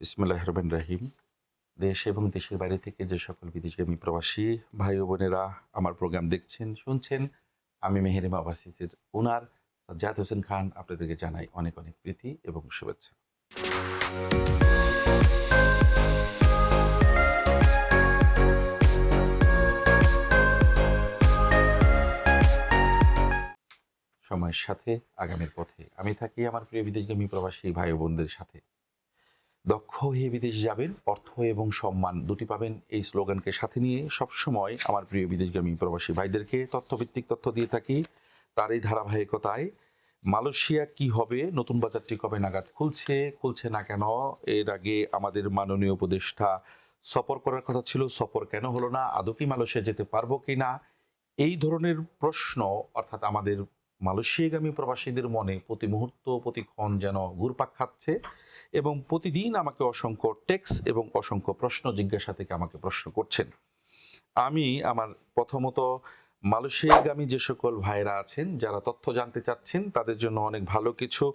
ইসমুল্লাহ রহমান রাহিম দেশ এবং দেশের বাইরে থেকে যে সকল বিদেশগামী প্রবাসী ভাই ও বোনেরা আমার প্রোগ্রাম দেখছেন, শুনছেন, আমি মেহেরিমা ওভারসিসের ওনার জাহাদ হোসেন খান, আপনাদেরকে জানাই অনেক অনেক প্রীতি এবং শুভেচ্ছা। সময়ের সাথে, আগামীর পথে আমি থাকি আমার প্রিয় বিদেশগামী প্রবাসী ভাই বোনদের সাথে। দক্ষ হয়ে বিদেশ যাবেন, অর্থ এবং সম্মান দুটি পাবেন। এই স্লোগানকে সাথে নিয়ে সবসময় আমার প্রিয় বিদেশগামী প্রবাসী ভাইদেরকে তথ্যভিত্তিক তথ্য দিয়ে থাকি। তার এই ধারাবাহিকতায় মালয়েশিয়া কি হবে, নতুন বাজারটি কবে নাগাদ খুলছে খুলছে না কেন? এর আগে আমাদের মাননীয় উপদেষ্টা সফর করার কথা ছিল, সফর কেন হলো না? আদৌ কি মালয়েশিয়া যেতে পারব কি না? এই ধরনের প্রশ্ন, অর্থাৎ আমাদের মালয়েশিয়াগামী প্রবাসীদের মনে প্রতি মুহূর্ত প্রতিক্ষণ যেন ঘুরপাক খাচ্ছে। এবং প্রতিদিন আমাকে অসংখ্য টেক্স এবং অসংখ্য প্রশ্ন জিজ্ঞাসা থেকে আমাকে প্রশ্ন করছেন। আমি আমার প্রথমত মালয়েশিয়াগামী যে সকল ভাইরা আছেন, যারা তথ্য জানতে চাচ্ছেন, তাদের জন্য অনেক ভালো কিছু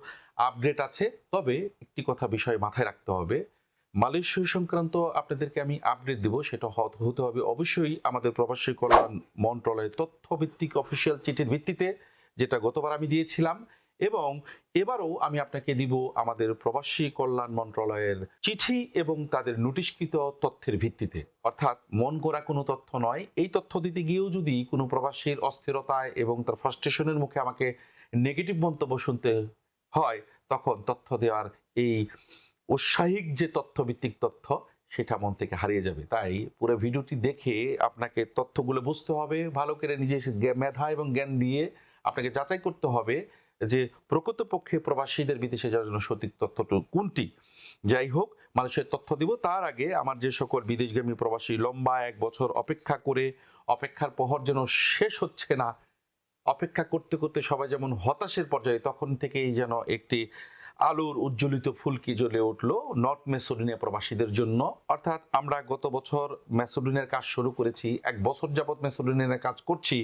আপডেট আছে। তবে একটি কথা বিষয় মাথায় রাখতে হবে। মালয়েশিয়া সংক্রান্ত আপনাদেরকে আমি আপডেট দিব, সেটা হতে হবে অবশ্যই আমাদের প্রবাসী কল্যাণ মন্ত্রণালয়ের তথ্যভিত্তিক অফিসিয়াল চিঠির ভিত্তিতে, যেটা গতবার আমি দিয়েছিলাম। এবং এবারও আমি আপনাকে দিব আমাদের প্রবাসী কল্যাণ মন্ত্রণালয়ের চিঠি এবং তাদের নোটিশকৃত তথ্যের ভিত্তিতে। অর্থাৎ মন করা কোনো তথ্য নয়। এই তথ্য দিতে গিয়েও যদি কোনো প্রবাসীর অস্থিরতায় এবং তার ফ্রাস্ট্রেশনের মুখে আমাকে নেগেটিভ মন্তব্য শুনতে হয়, তখন তথ্য দেওয়ার এই উৎসাহিক যে তথ্যভিত্তিক তথ্য, সেটা মন থেকে হারিয়ে যাবে। তাই পুরো ভিডিওটি দেখে আপনাকে তথ্যগুলো বুঝতে হবে। ভালো করে জ্ঞা- মেধা এবং জ্ঞান দিয়ে আপনাকে যাচাই করতে হবে যে প্রকৃতপক্ষে প্রবাসীদের বিদেশে যাওয়ার জন্য সঠিক তথ্য কোনটি? যাই হোক, মানুষের তথ্য দিব। তার আগে আমার যে সকল বিদেশগামী প্রবাসী লম্বা এক বছর অপেক্ষা করে, অপেক্ষার প্রহর যেন শেষ হচ্ছে না, অপেক্ষা করতে করতে সবাই যেমন হতাশের পর্যায়ে, তখন থেকেই যেন একটি আলোর উজ্জ্বলিত ফুলকি জ্বলে উঠল? নর্থ মেসোডিনিয়া প্রবাসীদের জন্য। অর্থাৎ আমরা গত বছর মেসোডিনের কাজ শুরু করেছি, এক বছর যাবৎ মেসোডিনের কাজ করছি।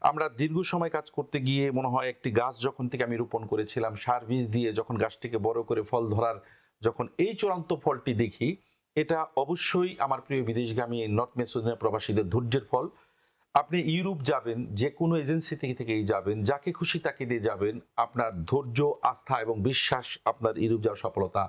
আমরা দীর্ঘ সময় কাজ করতে গিয়ে মনে হয় একটি গাছ যখন থেকে আমি রোপণ করেছিলাম, সার বীজ দিয়ে যখন গাছটিকে বড় করে ফল ধরার যখন এই চূড়ান্ত ফলটি দেখি, এটা অবশ্যই আমার প্রিয় বিদেশগামী নর্থ মেসোডিনিয়া প্রবাসীদের ধৈর্যের ফল। আপনি ইউরোপ যাবেন যে কোনো এজেন্সি থেকে থেকেই যাবেন, যাকে খুশি তাকে দিয়ে যাবেন, আপনার ধৈর্য, আস্থা এবং বিশ্বাস আপনার ইউরোপ যাওয়ার সফলতা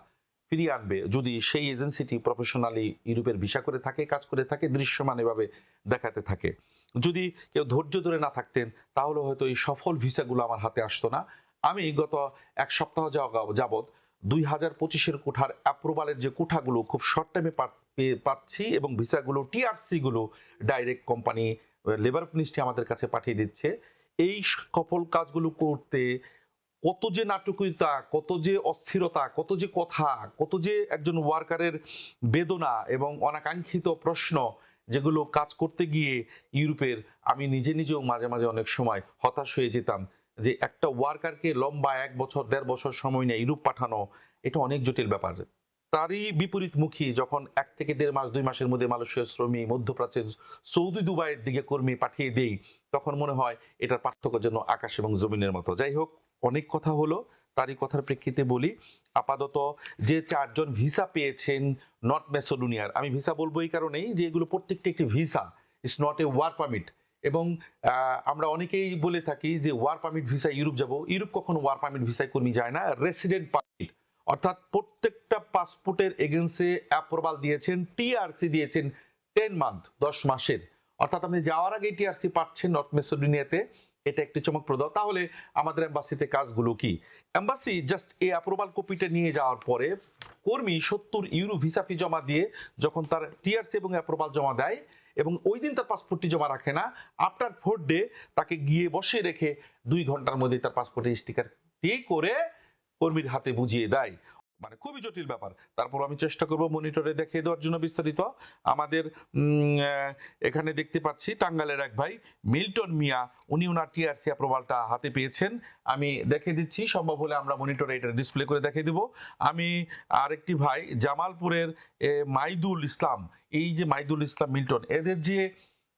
ফিরিয়ে আনবে। যদি সেই এজেন্সিটি প্রফেশনালি ইউরোপের ভিসা করে থাকে, কাজ করে থাকে, দৃশ্যমান এভাবে দেখাতে থাকে। যদি কেউ ধৈর্য ধরে না থাকতেন, তাহলে হয়তো এই সফল ভিসাগুলো আমার হাতে আসতো না। আমি গত এক সপ্তাহ যাবৎ দুই হাজার পঁচিশের কোঠার অ্যাপ্রুভালের যে কোঠাগুলো, খুব শর্ট টাইমে পাচ্ছি এবং ভিসাগুলো টিআরসি গুলো ডাইরেক্ট কোম্পানি লেবার মিনিস্ট্রি আমাদের কাছে পাঠিয়ে দিচ্ছে। এই সফল কাজগুলো করতে কত যে নাটকীয়তা, কত যে অস্থিরতা, কত যে কথা, কত যে একজন ওয়ার্কারের বেদনা এবং অনাকাঙ্ক্ষিত প্রশ্ন যেগুলো কাজ করতে গিয়ে ইউরোপের, আমি নিজে নিজেও মাঝে মাঝে অনেক সময় হতাশ হয়ে যেতাম যে একটা ওয়ার্কারকে লম্বা এক বছর, দেড় বছর সময় নিয়ে ইউরোপ পাঠানো, এটা অনেক জটিল ব্যাপার। তারই বিপরীতমুখী যখন এক থেকে দেড় মাস, দুই মাসের মধ্যে মালয়েশিয়ার শ্রমিক, মধ্যপ্রাচ্যের সৌদি দুবাইয়ের দিকে কর্মী পাঠিয়ে দেই, তখন মনে হয় এটার পার্থক্য যেন আকাশ এবং জমিনের মতো। যাই হোক, অনেক কথা হলো, তারই কথার প্রেক্ষিতে বলি, আপাতত যে চারজন ভিসা পেয়েছেন নর্থ মেসোডোনিয়ার আমি ভিসা বলব এই কারণেই যে এগুলো প্রত্যেকটি একটি visa it's not a work permit এবং আমরা অনেকেই বলে থাকি যে ওয়ার পারমিট ভিসা ইউরোপ যাব, ইউরোপ কখনো ওয়ার পারমিট ভিসায় কর্মী যায় না রেসিডেন্ট পারমিট অর্থাৎ প্রত্যেকটা পাসপোর্টের এগেন্সে অ্যাপ্রুভাল দিয়েছেন টিআরসি দিয়েছেন টেন মান্থ দশ মাসের। অর্থাৎ আপনি যাওয়ার আগে টিআরসি পাচ্ছেন নর্থ মেসোডিনিয়াতে এটা একটি চমকপ্রদ। তাহলে আমাদের এম্বাসিতে কাজগুলো কি? এম্বাসি জাস্ট এই অ্যাপ্রুভাল কপিটা নিয়ে যাওয়ার পরে কর্মী সত্তর ইউরো ভিসা ফি জমা দিয়ে যখন তার টিআরসি এবং অ্যাপ্রুভাল জমা দেয় এবং ওই দিন তার পাসপোর্টটি জমা রাখে না আফটার ফোর ডে তাকে গিয়ে বসে রেখে দুই ঘণ্টার মধ্যে তার পাসপোর্টের স্টিকারটি করে কর্মীর হাতে বুঝিয়ে দেয়। মানে খুবই জটিল ব্যাপার। তারপর আমি চেষ্টা করব মনিটরে দেখিয়ে দেওয়ার জন্য বিস্তারিত। আমাদের এখানে দেখতে পাচ্ছি টাঙ্গালের এক ভাই, মিল্টন মিয়া। উনি ওনার টিআরসি অ্যাপ্রুভালটা হাতে পেয়েছেন। আমি দেখে দিচ্ছি, সম্ভব হলে আমরা মনিটরে এটা ডিসপ্লে করে দেখে দিব। আমি আরেকটি ভাই, জামালপুরের মাইদুল ইসলাম। এই যে মাইদুল ইসলাম মিল্টন, এদের যে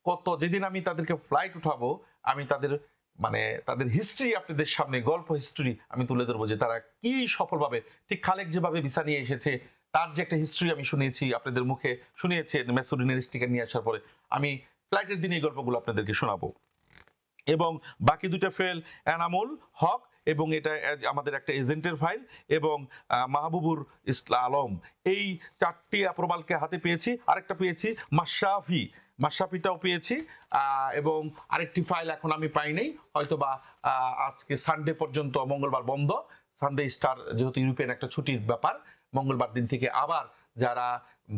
কত, যেদিন আমি তাদেরকে ফ্লাইট উঠাবো, আমি তাদের মানে তাদের হিস্ট্রি আপনাদের সামনে গল্প হিস্ট্রি আমি তুলে ধরবো যে তারা কি সফলভাবে, ঠিক খালেক যেভাবে ভিসা নিয়ে এসেছে, তার যে একটা হিস্ট্রি আমি শুনিয়েছি, আপনাদের মুখে শুনিয়েছে মেসোডিনের স্টিকার নিয়ে আসার পরে, আমি ফ্লাইটের দিন এই গল্পগুলো আপনাদেরকে শোনাবো। এবং বাকি দুটো ফেল এনামুল হক এবং এটা আমাদের একটা এজেন্টের ফাইল এবং মাহবুবুর ইসলা আলম এই চারটি অ্যাপ্রোভালকে হাতে পেয়েছি, আরেকটা পেয়েছি মাশরাফি। মাশরাফিটাও পেয়েছি এবং আরেকটি ফাইল এখন আমি পাই নাই হয়তো বা আজকে সানডে পর্যন্ত মঙ্গলবার বন্ধ। সানডে স্টার যেহেতু ইউরোপিয়ান একটা ছুটির ব্যাপার, মঙ্গলবার দিন থেকে আবার যারা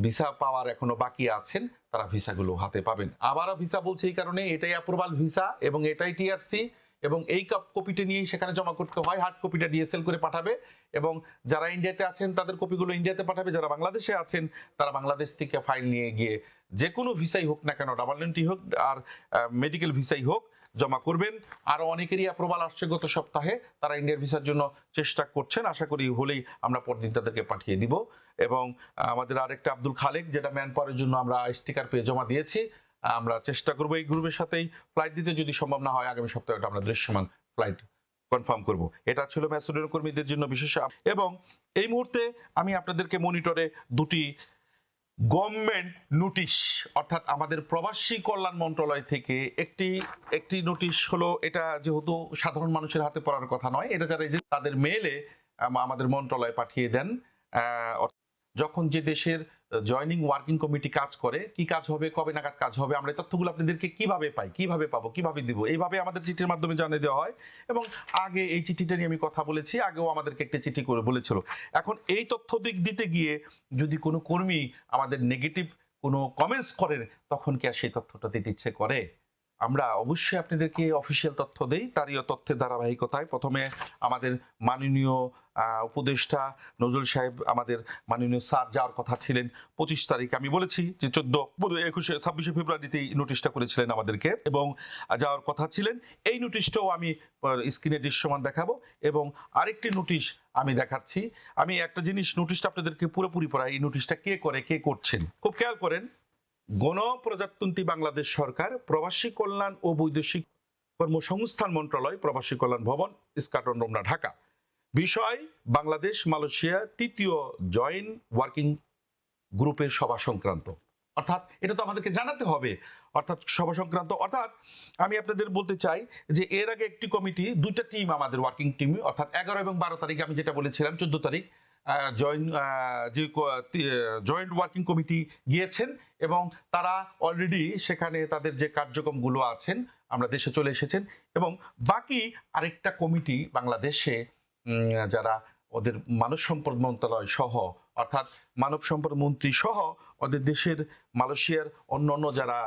ভিসা পাওয়ার এখনও বাকি আছেন, তারা ভিসাগুলো হাতে পাবেন। আবারও ভিসা বলছে এই কারণে, এটাই অ্যাপ্রুভাল ভিসা এবং এটাই টিআরসি এবং এই কাপ- কপিটা নিয়েই সেখানে জমা করতে হয়। হার্ড কপিটা ডিএসএল করে পাঠাবে এবং যারা ইন্ডিয়াতে আছেন, তাদের কপিগুলো ইন্ডিয়াতে পাঠাবে। যারা বাংলাদেশে আছেন, তারা বাংলাদেশ থেকে ফাইল নিয়ে গিয়ে যে কোনো ভিসাই হোক না কেন ডাবল এন্ট্রি হোক আর মেডিকেল ভিসাই হোক, জমা করবেন। আরও অনেকেরই অ্যাপ্রুভাল আসছে গত সপ্তাহে, তারা ইন্ডিয়ার ভিসার জন্য চেষ্টা করছেন। আশা করি হলেই আমরা পরদিন তাদেরকে পাঠিয়ে দিব। এবং আমাদের আরেকটা আব্দুল খালেক, যেটা ম্যান পাওয়ারের জন্য আমরা স্টিকার পেয়ে জমা দিয়েছি আমরা চেষ্টা করব এই গ্রুপের সাথেই ফ্লাইট দিতে। যদি সম্ভব না হয় আগামী সপ্তাহে আমরা দৃশ্যমান ফ্লাইট কনফার্ম করব। এটা ছিল ম্যাসোডের কর্মীদের জন্য বিশেষ এবং এই মুহূর্তে আমি আপনাদেরকে মনিটরে দুটি গভর্নমেন্ট নোটিশ অর্থাৎ আমাদের প্রবাসী কল্যাণ মন্ত্রণালয় থেকে একটি একটি নোটিশ হলো এটা যেহেতু সাধারণ মানুষের হাতে পড়ার কথা নয় এটা যারা তাদের মেলে আমাদের মন্ত্রণালয় পাঠিয়ে দেন আহ, যখন যে দেশের জয়নিং ওয়ার্কিং কমিটি কাজ করে, কি কাজ হবে, কবে নাগাদ কাজ হবে, আমরা এই তথ্যগুলো আপনাদেরকে কীভাবে পাই, কীভাবে পাবো, কীভাবে দিব, এইভাবে আমাদের চিঠির মাধ্যমে জানিয়ে দেওয়া হয় এবং আগে এই চিঠিটা নিয়ে আমি কথা বলেছি, আগেও আমাদেরকে একটা চিঠি করে বলেছিল। এখন এই তথ্য দিক দিতে গিয়ে যদি কোনো কর্মী আমাদের নেগেটিভ কোনো কমেন্টস করেন, তখন কি আর সেই তথ্যটা দিতে ইচ্ছে করে? আমরা অবশ্যই আপনাদেরকে অফিসিয়াল তথ্য দেই, তারই তথ্যের ধারাবাহিকতায়। প্রথমে আমাদের মাননীয় উপদেষ্টা নজরুল সাহেব, আমাদের মাননীয় স্যার যাওয়ার কথা ছিলেন পঁচিশ তারিখ। আমি বলেছি যে চোদ্দ একুশে, ছাব্বিশে ফেব্রুয়ারিতে এই নোটিশটা করেছিলেন আমাদেরকে এবং যাওয়ার কথা ছিলেন। এই নোটিশটাও আমি স্ক্রিনে দৃশ্যমান দেখাবো এবং আরেকটি নোটিশ আমি দেখাচ্ছি। আমি একটা জিনিস নোটিশটা আপনাদেরকে পুরোপুরি পড়াই, এই নোটিশটা কে করে, কে করছেন? খুব খেয়াল করেন গণপ্রজাতন্ত্রী বাংলাদেশ সরকার, প্রবাসী কল্যাণ ও বৈদেশিক কর্মসংস্থান মন্ত্রণালয়, প্রবাসী কল্যাণ ভবন ইস্কাটন রমনা, ঢাকা। বিষয়, বাংলাদেশ, মালয়েশিয়া, তৃতীয় জয়েন্ট ওয়ার্কিং গ্রুপের সভা সংক্রান্ত। অর্থাৎ এটা তো আমাদেরকে জানাতে হবে। অর্থাৎ সভা সংক্রান্ত। অর্থাৎ আমি আপনাদের বলতে চাই যে এর আগে একটি কমিটি, দুইটা টিম আমাদের ওয়ার্কিং টিম অর্থাৎ এগারো এবং বারো তারিখ আমি যেটা বলেছিলাম, চোদ্দ তারিখ জয়েন্ট যে জয়েন্ট ওয়ার্কিং কমিটি গিয়েছেন এবং তারা অলরেডি সেখানে তাদের যে কার্যক্রমগুলো আছেন, আমরা দেশে চলে এসেছেন এবং বাকি আরেকটা কমিটি বাংলাদেশে যারা ওদের মানব সম্পদ মন্ত্রণালয় সহ, অর্থাৎ মানব সম্পদ মন্ত্রী সহ, ওদের দেশের মালয়েশিয়ার অন্য অন্য যারা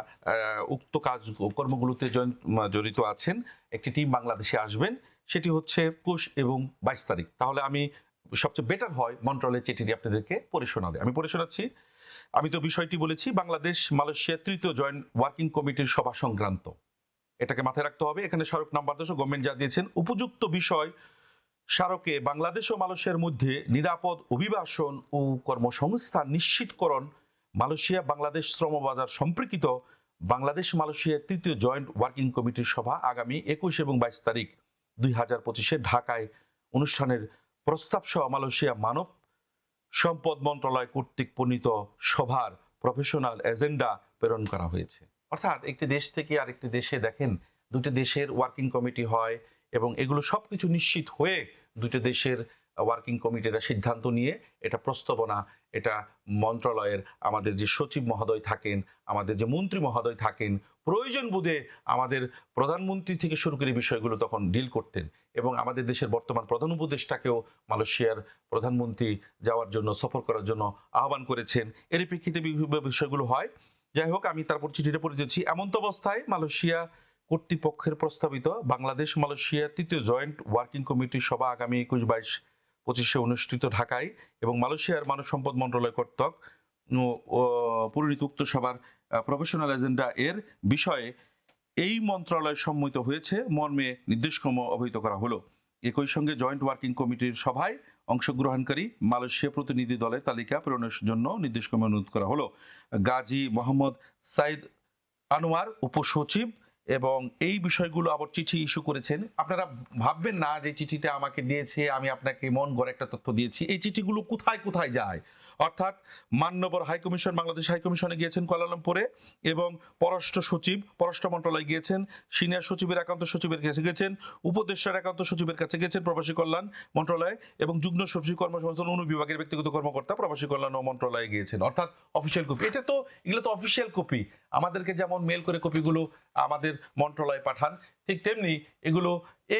উক্ত কাজ, কর্মগুলোতে জড়িত আছেন, একটি টিম বাংলাদেশে আসবেন, সেটি হচ্ছে একুশ এবং বাইশ তারিখ। তাহলে আমি সবচেয়ে বেটার হয় মন্ত্রণালয়ের চিঠিটি আপনাদেরকে পড়ে শোনাবে আমি পড়ে শোনাচ্ছি। আমি তো বিষয়টি বলেছি, বাংলাদেশ, মালয়েশিয়া তৃতীয় জয়েন্ট ওয়ার্কিং কমিটির সভা সংক্রান্ত। এটাকে মাথায় রাখতে হবে। এখানে সড়ক নাম্বার দশ গভর্নমেন্ট যা দিয়েছেন, উপযুক্ত বিষয় স্মারকে বাংলাদেশ ও মালয়েশিয়ার মধ্যে নিরাপদ অভিবাসন ও কর্মসংস্থান নিশ্চিতকরণ, মালয়েশিয়া, বাংলাদেশ শ্রম বাজার সম্পর্কিত বাংলাদেশ, মালয়েশিয়ার তৃতীয় জয়েন্ট ওয়ার্কিং কমিটির সভা আগামী একুশ এবং বাইশ তারিখ দুই হাজার পঁচিশে ঢাকায় অনুষ্ঠানের প্রস্তাব সহ মালয়েশিয়া মানব সম্পদ মন্ত্রণালয় কর্তৃক প্রণীত সভার প্রফেশনাল এজেন্ডা প্রেরণ করা হয়েছে। অর্থাৎ একটি দেশ থেকে আরেকটি দেশে দেখেন, দুটি দেশের ওয়ার্কিং কমিটি হয় এবং এগুলো সবকিছু নিশ্চিত হয়ে দুটি দেশের ওয়ার্কিং কমিটিরা সিদ্ধান্ত নিয়ে এটা প্রস্তাবনা, এটা মন্ত্রণালয়ের আমাদের যে সচিব মহোদয় থাকেন, আমাদের যে মন্ত্রী মহোদয় থাকেন প্রয়োজন বোধে আমাদের প্রধানমন্ত্রী থেকে শুরু করে বিষয়গুলো তখন ডিল করতেন এবং আমাদের দেশের বর্তমান প্রধান উপদেষ্টাকেও মালয়েশিয়ার প্রধানমন্ত্রী যাওয়ার জন্য, সফর করার জন্য আহ্বান করেছেন। এর প্রেক্ষিতে বি- বিষয়গুলো হয়। যাই হোক, আমি তারপর চিঠিটা পড়ে দিচ্ছি এমন অবস্থায় মালয়েশিয়া কর্তৃপক্ষের প্রস্তাবিত বাংলাদেশ মালয়েশিয়া তৃতীয় জয়েন্ট ওয়ার্কিং কমিটির সভা আগামী একুশ বাইশ পঁচিশে অনুষ্ঠিত ঢাকায় এবং মালয়েশিয়ার মানব সম্পদ মন্ত্রণালয় কর্তৃক ও উক্ত সভার প্রফেশনাল এজেন্ডা এর বিষয়ে এই মন্ত্রণালয় সম্মত হয়েছে। মর্মে নির্দেশক্রম অবহিত করা হলো। একই সঙ্গে জয়েন্ট ওয়ার্কিং কমিটির সভায় অংশগ্রহণকারী মালয়েশিয়া প্রতিনিধি দলের তালিকা প্রেরণের জন্য নির্দেশক্রমে অনুরোধ করা হলো। গাজী মোহাম্মদ সাইদ আনোয়ার উপসচিব এবং এই বিষয়গুলো আবার চিঠি ইস্যু করেছেন। আপনারা ভাববেন না যে চিঠিটা আমাকে দিয়েছে, আমি আপনাকে মন গড়ে একটা তথ্য দিয়েছি। এই চিঠিগুলো কোথায় কোথায় যায়? অর্থাৎ মান্যবর হাইকমিশন বাংলাদেশ হাইকমিশনে গিয়েছেন কুয়ালালামপুরে এবং পররাষ্ট্র সচিব, পররাষ্ট্র মন্ত্রণালয়ে গিয়েছেন, সিনিয়র সচিবের একান্ত সচিবের কাছে গেছেন, উপদেষ্টার একান্ত সচিবের কাছে গেছেন প্রবাসী কল্যাণ মন্ত্রণালয় এবং যুগ্ম সচিব কর্মসংস্থান অনুবিভাগের ব্যক্তিগত কর্মকর্তা প্রবাসী কল্যাণ মন্ত্রণালয়ে গিয়েছেন। অর্থাৎ অফিসিয়াল কপি এটা তো এগুলো তো অফিসিয়াল কপি আমাদেরকে যেমন মেল করে কপিগুলো আমাদের মন্ত্রণালয়ে পাঠান, ঠিক তেমনি এগুলো,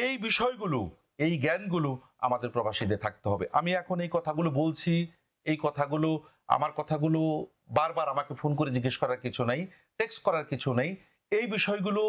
এই বিষয়গুলো, এই জ্ঞানগুলো আমাদের প্রবাসীদের থাকতে হবে। আমি এখন এই কথাগুলো বলছি এই কথাগুলো, আমার কথাগুলো বারবার আমাকে ফোন করে জিজ্ঞেস করার কিছু নাই টেক্সট করার কিছু নাই। এই বিষয়গুলো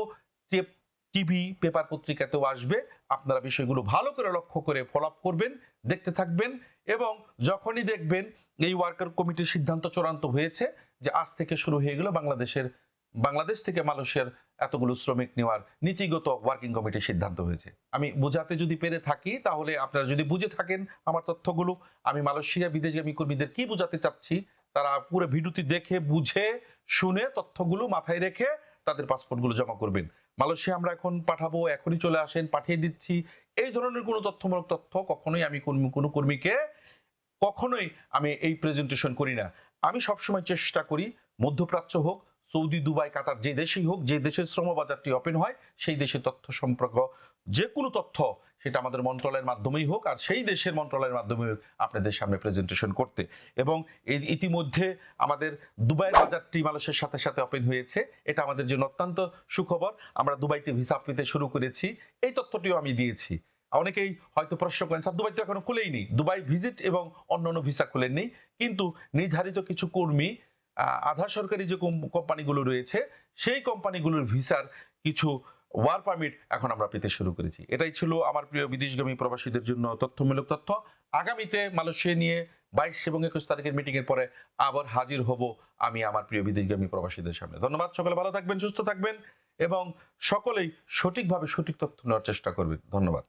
টিভি পেপার পত্রিকাতেও আসবে। আপনারা বিষয়গুলো ভালো করে লক্ষ্য করে ফলো আপ করবেন, দেখতে থাকবেন এবং যখনই দেখবেন এই ওয়ার্কার কমিটির সিদ্ধান্ত চূড়ান্ত হয়েছে যে আজ থেকে শুরু হয়ে গেল বাংলাদেশের বাংলাদেশ থেকে মালয়েশিয়ার এতগুলো শ্রমিক নেওয়ার নীতিগত ওয়ার্কিং কমিটির সিদ্ধান্ত হয়েছে। আমি বোঝাতে যদি পেরে থাকি, তাহলে আপনারা যদি বুঝে থাকেন আমার তথ্যগুলো, আমি মালয়েশিয়া বিদেশগামী কর্মীদের কি বোঝাতে চাচ্ছি, তারা পুরো ভিডিওটি দেখে, বুঝে, শুনে তথ্যগুলো মাথায় রেখে তাদের পাসপোর্টগুলো জমা করবেন। মালয়েশিয়া আমরা এখন পাঠাবো, এখনই চলে আসেন, পাঠিয়ে দিচ্ছি। এই ধরনের কোনো তথ্যমূলক তথ্য কখনোই আমি কোনো কর্মীকে কখনোই আমি এই প্রেজেন্টেশন করি না। আমি সবসময় চেষ্টা করি, মধ্যপ্রাচ্য হোক সৌদি, দুবাই, কাতার যে দেশেই হোক, যে দেশের শ্রম বাজারটি ওপেন হয়, সেই দেশের তথ্য সম্পর্ক যে কোনো তথ্য সেটা আমাদের মন্ত্রণালয়ের মাধ্যমেই হোক, আর সেই দেশের মন্ত্রণালয়ের মাধ্যমে হোক আপনাদের সামনে প্রেজেন্টেশন করতে। এবং ইতিমধ্যে আমাদের দুবাইয়ের বাজারটি মালয়েশিয়ার সাথে সাথে ওপেন হয়েছে। এটা আমাদের জন্য অত্যন্ত সুখবর। আমরা দুবাইতে ভিসা পেতে শুরু করেছি। এই তথ্যটিও আমি দিয়েছি। অনেকেই হয়তো প্রশ্ন করেন, স্যার, দুবাই তো এখনও খুলেই খুলেইনি দুবাই ভিজিট এবং অন্যান্য ভিসা খুলেননি। কিন্তু নির্ধারিত কিছু কর্মী আধা সরকারি যে কোম- কোম্পানিগুলো রয়েছে, সেই কোম্পানিগুলোর ভিসার কিছু ওয়ার পারমিট এখন আমরা পেতে শুরু করেছি। এটাই ছিল আমার প্রিয় বিদেশগামী প্রবাসীদের জন্য তথ্যমূলক তথ্য। আগামীতে মালয়েশিয়া নিয়ে বাইশ এবং একুশ তারিখের মিটিং এর পরে আবার হাজির হব আমি আমার প্রিয় বিদেশগামী প্রবাসীদের সামনে। ধন্যবাদ, সকলে ভালো থাকবেন, সুস্থ থাকবেন এবং সকলেই সঠিকভাবে সঠিক তথ্য নেওয়ার চেষ্টা করবেন। ধন্যবাদ।